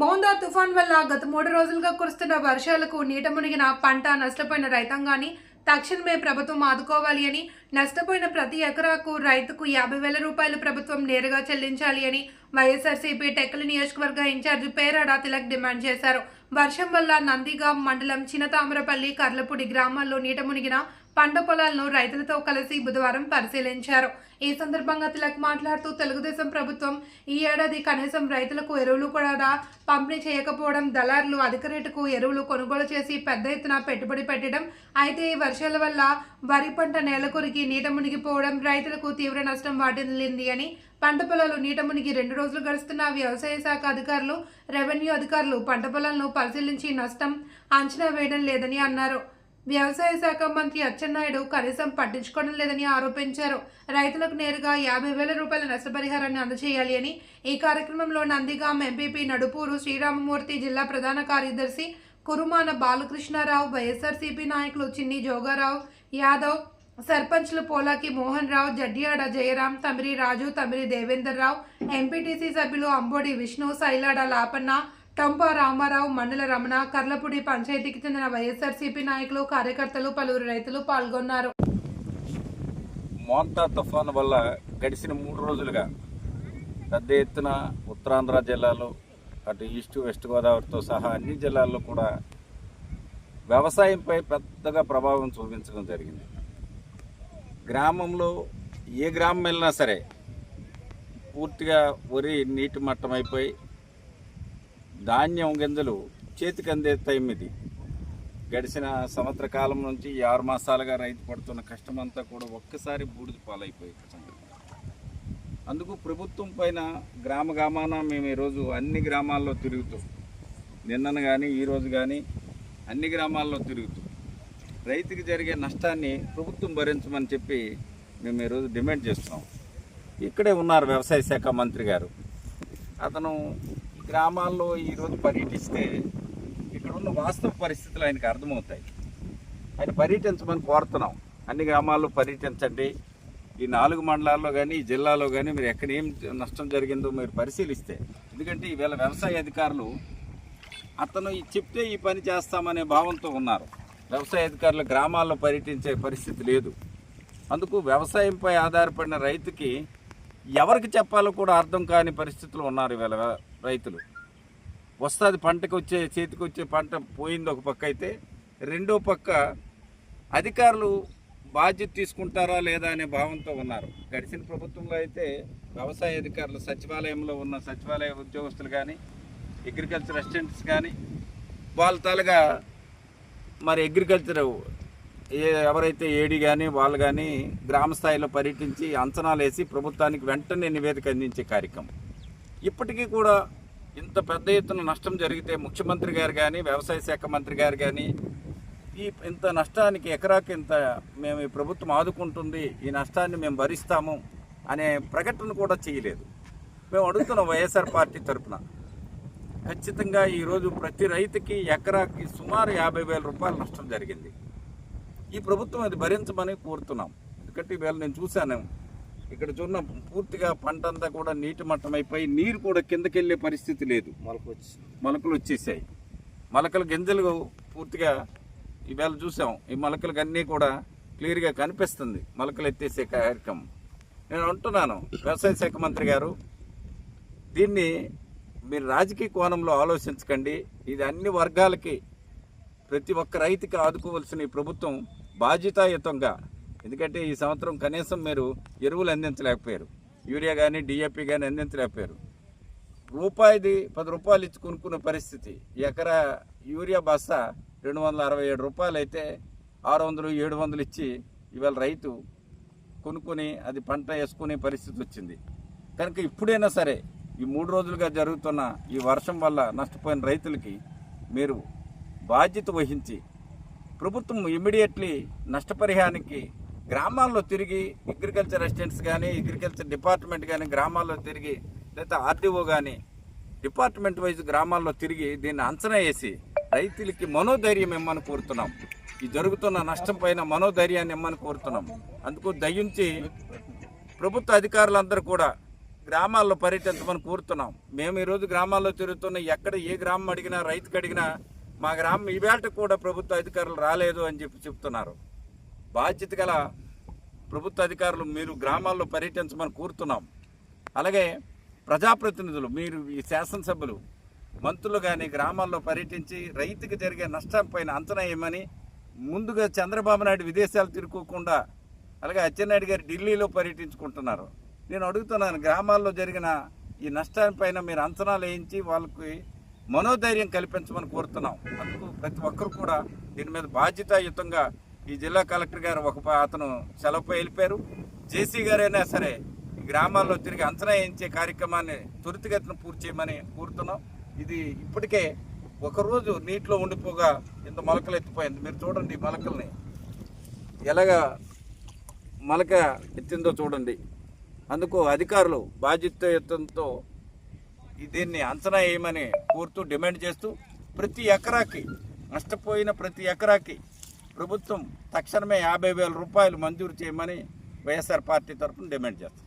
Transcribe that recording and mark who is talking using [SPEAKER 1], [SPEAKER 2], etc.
[SPEAKER 1] మోందా తుఫాన్ వల్ల? గత మూడు రోజులుగా కురుస్తున్న వర్షాలకు నీట మునిగిన పంట నష్టపోయిన రైతాంగాన్ని తక్షణమే ప్రభుత్వం ఆదుకోవాలి అని నష్టపోయిన ప్రతి ఎకరాకు రైతుకు యాభై వేల రూపాయలు ప్రభుత్వం నేరుగా చెల్లించాలి అని వైఎస్ఆర్సీపీ టెక్కలి నియోజకవర్గ ఇన్ఛార్జి పేరాడ తిలక్ డిమాండ్ చేశారు. వర్షం వల్ల నందిగాం మండలం చిన్నతామరపల్లి కర్లపూడి గ్రామాల్లో నీట మునిగిన పంట పొలాలను రైతులతో కలిసి బుధవారం పరిశీలించారు. ఈ సందర్భంగా తిలక్ మాట్లాడుతూ తెలుగుదేశం ప్రభుత్వం ఈ ఏడాది కనీసం రైతులకు ఎరువులు కూడా పంపిణీ చేయకపోవడం దళారులు అధిక రేటుకు ఎరువులు కొనుగోలు చేసి పెద్ద ఎత్తున పెట్టుబడి పెట్టడం అయితే ఈ వర్షాల వల్ల వరి పంట నేల కొరికి నీట మునిగిపోవడం రైతులకు తీవ్ర నష్టం వాటిల్లింది అని పంట పొలాలు నీట మునిగి రెండు రోజులు గడుస్తున్న వ్యవసాయ శాఖ అధికారులు రెవెన్యూ అధికారులు పంట పొలాలను పరిశీలించి నష్టం అంచనా వేయడం లేదని అన్నారు. వ్యవసాయ శాఖ మంత్రి అచ్చెన్నాయుడు కనీసం పట్టించుకోవడం లేదని ఆరోపించారు. రైతులకు నేరుగా యాభై వేల రూపాయల నష్టపరిహారాన్ని అందజేయాలి అని ఈ కార్యక్రమంలో నందిగాం ఎంపీపీ నడుపూరు శ్రీరామమూర్తి జిల్లా ప్రధాన కార్యదర్శి కురుమాన బాలకృష్ణారావు వైఎస్ఆర్సీపీ నాయకులు చిన్ని జోగారావు యాదవ్ సర్పంచ్లు పోలాకి మోహన్ రావు జడ్డియాడ జయరాం తమిరి రాజు తమిరి దేవేందర్ రావు ఎంపీటీసీ సభ్యులు అంబోడి విష్ణు సైలాడ లాపన్న టంప రామారావు మండల రమణ కర్లపూడి పంచాయతీకి చెందిన వైఎస్ఆర్సీపీ నాయకులు కార్యకర్తలు పలువురు రైతులు పాల్గొన్నారు.
[SPEAKER 2] మోంతా తుఫాను వల్ల గడిచిన మూడు రోజులుగా పెద్ద ఎత్తున ఉత్తరాంధ్ర జిల్లాలో అటు ఈస్ట్ వెస్ట్ గోదావరితో సహా అన్ని జిల్లాల్లో కూడా వ్యవసాయంపై పెద్దగా ప్రభావం చూపించడం జరిగింది. గ్రామంలో ఏ గ్రామం వెళ్ళినా సరే పూర్తిగా వరి నీటి మట్టం అయిపోయి ధాన్యం గింజలు చేతికి అందే టైం ఇది గడిచిన సంవత్సర కాలం నుంచి ఈ ఆరు మాసాలుగా రైతు పడుతున్న కష్టమంతా కూడా ఒక్కసారి బూడిద పాలైపోయి అందుకు ప్రభుత్వం పైన గ్రామ గ్రామాన మేము ఈరోజు అన్ని గ్రామాల్లో తిరుగుతూ నిన్నను కానీ ఈరోజు కానీ అన్ని గ్రామాల్లో తిరుగుతూ రైతుకి జరిగే నష్టాన్ని ప్రభుత్వం భరించమని చెప్పి మేము ఈరోజు డిమాండ్ చేస్తున్నాం. ఇక్కడే ఉన్నారు వ్యవసాయ శాఖ మంత్రి గారు. అతను గ్రామాల్లో ఈరోజు పర్యటిస్తే ఇక్కడ ఉన్న వాస్తవ పరిస్థితులు ఆయనకు అర్థమవుతాయి. ఆయన పర్యటించమని కోరుతున్నాం. అన్ని గ్రామాల్లో పర్యటించండి. ఈ నాలుగు మండలాల్లో కానీ ఈ జిల్లాలో కానీ మీరు ఎక్కడ ఏం నష్టం జరిగిందో మీరు పరిశీలిస్తే ఎందుకంటే ఈవేళ వ్యవసాయ అధికారులు అతను ఈ చెప్తే ఈ పని చేస్తామనే భావంతో ఉన్నారు. వ్యవసాయ అధికారులు గ్రామాల్లో పర్యటించే పరిస్థితి లేదు. అందుకు వ్యవసాయంపై ఆధారపడిన రైతుకి ఎవరికి చెప్పాలో కూడా అర్థం కాని పరిస్థితులు ఉన్నారు ఇవాళ రైతులు. వస్తుంది పంటకు వచ్చే చేతికి వచ్చే పంట పోయింది ఒక పక్క అయితే రెండో పక్క అధికారులు బాధ్యత తీసుకుంటారా లేదా అనే భావంతో ఉన్నారు. గడిచిన ప్రభుత్వంలో అయితే వ్యవసాయ అధికారులు సచివాలయంలో ఉన్న సచివాలయ ఉద్యోగస్తులు కానీ అగ్రికల్చర్ అసిస్టెంట్స్ కానీ వాళ్ళ తాలుగా మరి అగ్రికల్చర్ ఎవరైతే ఏడి కానీ వాళ్ళు కానీ గ్రామ స్థాయిలో పర్యటించి అంచనాలు వేసి ప్రభుత్వానికి వెంటనే నివేదిక అందించే కార్యక్రమం. ఇప్పటికీ కూడా ఇంత పెద్ద ఎత్తున నష్టం జరిగితే ముఖ్యమంత్రి గారు కానీ వ్యవసాయ శాఖ మంత్రి గారు కానీ ఈ ఇంత నష్టానికి ఎకరాకి ఇంత మేము ఈ ప్రభుత్వం ఆదుకుంటుంది ఈ నష్టాన్ని మేము భరిస్తాము అనే ప్రకటన కూడా చేయలేదు. మేము అడుగుతున్నాం వైఎస్ఆర్ పార్టీ తరఫున ఖచ్చితంగా ఈరోజు ప్రతి రైతుకి ఎకరాకి సుమారు యాభై వేల రూపాయల నష్టం జరిగింది. ఈ ప్రభుత్వం అది భరించమని కోరుతున్నాం. ఎందుకంటే ఈవేళ నేను చూశాను ఇక్కడ చూన్న పూర్తిగా పంట అంతా కూడా నీటి మట్టం అయిపోయి నీరు కూడా కిందకి వెళ్ళే పరిస్థితి లేదు. మొలకలు వచ్చేసాయి. మొలకల గింజలు పూర్తిగా ఈవేళ చూసాం. ఈ మొలకలకు అన్నీ కూడా క్లియర్గా కనిపిస్తుంది. మొలకలు ఎత్తేసే కార్యక్రమం. నేను అంటున్నాను వ్యవసాయ శాఖ మంత్రి గారు దీన్ని మీరు రాజకీయ కోణంలో ఆలోచించకండి. ఇది అన్ని వర్గాలకి ప్రతి ఒక్క రైతుకి ఆదుకోవాల్సిన ఈ ప్రభుత్వం బాధ్యతాయుతంగా ఎందుకంటే ఈ సంవత్సరం కనీసం మీరు ఎరువులు అందించలేకపోయారు. యూరియా కానీ డిఏపి కానీ అందించలేకపోయారు. రూపాయిది పది రూపాయలు ఇచ్చి కొనుక్కునే పరిస్థితి. ఎకరా యూరియా బస్తా రెండు వందల అరవై ఏడు రూపాయలు అయితే ఆరు వందలు ఏడు వందలు ఇచ్చి ఇవాళ రైతు కొనుక్కొని అది పంట వేసుకునే పరిస్థితి వచ్చింది. కనుక ఇప్పుడైనా సరే ఈ మూడు రోజులుగా జరుగుతున్న ఈ వర్షం వల్ల నష్టపోయిన రైతులకి మీరు బాధ్యత వహించి ప్రభుత్వం ఇమ్మీడియట్లీ నష్టపరిహారానికి గ్రామాల్లో తిరిగి అగ్రికల్చర్ అసిస్టెంట్స్ కానీ అగ్రికల్చర్ డిపార్ట్మెంట్ కానీ గ్రామాల్లో తిరిగి లేదా ఆర్డీఓ కానీ డిపార్ట్మెంట్ వైజ్ గ్రామాల్లో తిరిగి దీన్ని అంచనా వేసి రైతులకి మనోధైర్యం ఇమ్మని కోరుతున్నాం. ఈ జరుగుతున్న నష్టం పైన మనోధైర్యాన్ని ఇమ్మని కోరుతున్నాం. అందుకు దయించి ప్రభుత్వ అధికారులందరూ కూడా గ్రామాల్లో పర్యటించమని కోరుతున్నాం. మేము ఈరోజు గ్రామాల్లో తిరుగుతున్న ఎక్కడ ఏ గ్రామం అడిగినా రైతుకి అడిగినా మా గ్రామం ఈవేళ కూడా ప్రభుత్వ అధికారులు రాలేదు అని చెప్పి చెప్తున్నారు. బాధ్యత గల ప్రభుత్వ అధికారులు మీరు గ్రామాల్లో పర్యటించమని కోరుతున్నాం. అలాగే ప్రజాప్రతినిధులు మీరు ఈ శాసనసభ్యులు మంత్రులు కానీ గ్రామాల్లో పర్యటించి రైతుకు జరిగే నష్టం పైన అంచనా వేయమని ముందుగా చంద్రబాబు నాయుడు విదేశాలు తిరుగుకోకుండా అలాగే అచ్చెన్నాయుడు గారు ఢిల్లీలో పర్యటించుకుంటున్నారు. నేను అడుగుతున్నాను గ్రామాల్లో జరిగిన ఈ నష్టాలపైన మీరు అంచనాలు వేయించి వాళ్ళకి మనోధైర్యం కల్పించమని కోరుతున్నాం. అందుకు ప్రతి ఒక్కరు కూడా దీని మీద బాధ్యతాయుతంగా ఈ జిల్లా కలెక్టర్ గారు ఒక అతను సెలవుపై వెళ్ళిపోయారు. జేసీ గారైనా సరే గ్రామాల్లో తిరిగి అంచనా వేయించే కార్యక్రమాన్ని త్వరితగతిన పూర్తి చేయమని కోరుతున్నాం. ఇది ఇప్పటికే ఒకరోజు నీటిలో ఉండిపోగా ఇంత మొలకలు ఎత్తిపోయింది. మీరు చూడండి ఈ మొలకల్ని. ఎలాగా మొలక ఎత్తిందో చూడండి. అందుకు అధికారులు బాధ్యతయుతంతో దీన్ని అంచనా వేయమని కోరుతూ డిమాండ్ చేస్తూ ప్రతి ఎకరాకి నష్టపోయిన ప్రతి ఎకరాకి ప్రభుత్వం తక్షణమే యాభై వేల రూపాయలు మంజూరు చేయమని వైఎస్ఆర్ పార్టీ తరఫున డిమాండ్ చేస్తాం.